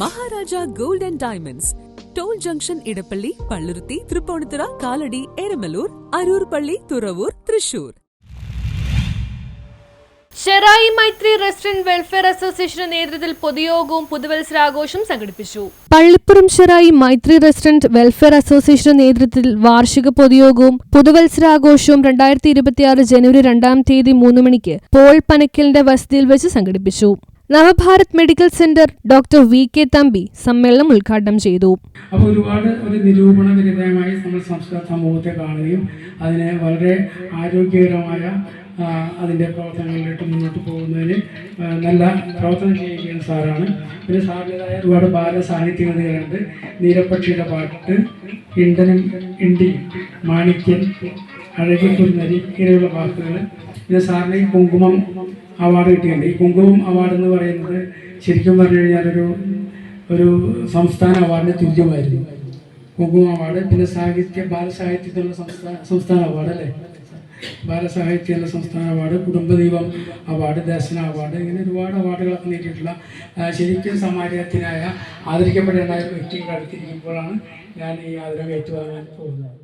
Maharaja gold and diamonds. Toll junction Edappally Palluruthy Tripunithura Kalady Eramalloor Aroor പള്ളി Thuravoor Thrissur. Cherai Maithri restaurant welfare അസോസിയേഷന്റെ നേതൃത്വത്തിൽ പൊതുയോഗവും പുതുവത്സരാഘോഷവും സംഘടിപ്പിച്ചു. പള്ളിപ്പുറം ഷെറായി മൈത്രി റെസ്റ്റോറന്റ് വെൽഫെയർ അസോസിയേഷന്റെ നേതൃത്വത്തിൽ വാർഷിക പൊതുയോഗവും പുതുവത്സരാഘോഷവും രണ്ടായിരത്തി ഇരുപത്തിയാറ് ജനുവരി രണ്ടാം തീയതി മൂന്ന് മണിക്ക് പോൾ പനക്കലിന്റെ വസതിയിൽ വെച്ച് സംഘടിപ്പിച്ചു. Navabharat medical centre doctor V K Thampi സമ്മേളനം ഉദ്ഘാടനം ചെയ്തു. അപ്പോൾ ഒരുപാട് ഒരു നിരൂപണ വിരുദ്ധമായി നമ്മൾ സംസ്കൃത സമൂഹത്തെ കാണുകയും അതിനെ വളരെ ആരോഗ്യകരമായ അതിന്റെ പ്രവർത്തനങ്ങളിലോട്ട് മുന്നോട്ട് പോകുന്നതിന് നല്ല പ്രവർത്തനം ചെയ്യുകയും സാറാണ്. പിന്നെ സാറിന്റെതായ ഒരുപാട് ബാലസാഹിത്യകൃതികളുണ്ട് നീലപ്പക്ഷിയുടെ പാട്ട് ഇണ്ടനും ഇണ്ടി മാണിക്യൻ അഴകിക്കുന്നരി ഇങ്ങനെയുള്ള വാക്കുകൾ പിന്നെ സാറിന് ഈ കുങ്കുമം അവാർഡ് കിട്ടിയിട്ടുണ്ട്. ഈ കുങ്കുമം അവാർഡ് എന്ന് പറയുന്നത് ശരിക്കും പറഞ്ഞു കഴിഞ്ഞാൽ ഒരു ഒരു സംസ്ഥാന അവാർഡിന് തുല്യമായിരുന്നു. കുങ്കുമ അവാർഡ് പിന്നെ സാഹിത്യ ബാലസാഹിത്യത്തിനുള്ള സംസ്ഥാന സംസ്ഥാന അവാർഡ് അല്ലേ? ബാലസാഹിത്യത്തിനുള്ള സംസ്ഥാന award Kudumbadeepam award Darshana award ഇങ്ങനെ ഒരുപാട് അവാർഡുകളൊക്കെ നേടിയിട്ടുള്ള ശരിക്കും സമാജത്തിനായ ആദരിക്കപ്പെടേണ്ട ഒരു വ്യക്തിയുടെ അടുത്തിരിക്കുമ്പോഴാണ് ഞാൻ ഈ ആദരം ഏറ്റുവാങ്ങാൻ പോകുന്നത്.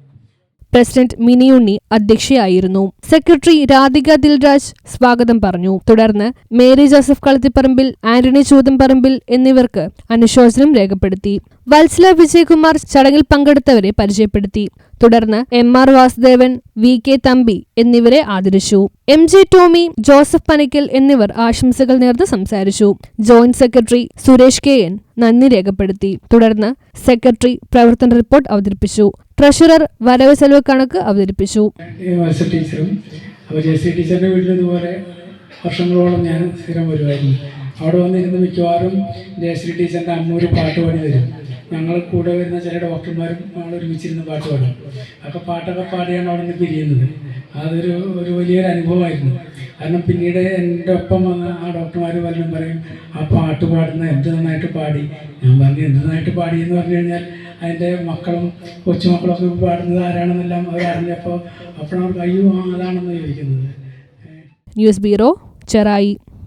പ്രസിഡന്റ് മിനിയുണ്ണി അധ്യക്ഷയായിരുന്നു. സെക്രട്ടറി രാധിക ദിൽരാജ് സ്വാഗതം പറഞ്ഞു. തുടർന്ന് Mary Joseph Kalathiparambil Antony Choothamparambil എന്നിവർക്ക് അനുശോചനം രേഖപ്പെടുത്തി. വത്സല വിജയകുമാർ ചടങ്ങിൽ പങ്കെടുത്തവരെ പരിചയപ്പെടുത്തി. തുടർന്ന് M R Vasudevan V K Thampi എന്നിവരെ ആദരിച്ചു. M J Tommy Joseph Panickal എന്നിവർ ആശംസകൾ നേർന്ന് സംസാരിച്ചു. Joint secretary Suresh K N നന്ദി രേഖപ്പെടുത്തി. തുടർന്ന് സെക്രട്ടറി പ്രവർത്തന റിപ്പോർട്ട് അവതരിപ്പിച്ചു. ട്രഷറർ വരവ് ചെലവ് കണക്ക് അവതരിപ്പിച്ചു. ടീച്ചറും വർഷങ്ങളോളം ഞാൻ സ്ഥിരം വരുമായിരുന്നു. അവിടെ വന്നിരുന്ന് മിക്കവാറും ജയശ്രീ ടീച്ചറിന്റെ അമ്മ ഒരു പാട്ട് പണി തരും ഞങ്ങൾ കൂടെ വരുന്ന ചില ഡോക്ടർമാരും ഞങ്ങൾ ഒരുമിച്ചിരുന്ന് പാട്ട് പാടും. അതൊക്കെ പാട്ടൊക്കെ പാടിയാണ് അവിടെ നിന്ന് പിരിയുന്നത്. അതൊരു ഒരു വലിയൊരു അനുഭവമായിരുന്നു. കാരണം പിന്നീട് എന്റെ ഒപ്പം വന്ന ആ ഡോക്ടർമാർ പലരും പറയും ആ പാട്ട് പാടുന്ന എന്ത് നന്നായിട്ട് പാടി? ഞാൻ പറഞ്ഞു എന്ത് നന്നായിട്ട് പാടി എന്ന് പറഞ്ഞു കഴിഞ്ഞാൽ അതിന്റെ മക്കളും കൊച്ചുമക്കളൊക്കെ പാടുന്നത് ആരാണെന്നെല്ലാം അവരറിഞ്ഞപ്പോൾ അപ്പോഴവർക്ക് അയ്യോ അതാണെന്ന് ചോദിക്കുന്നത്. News bureau Cherai.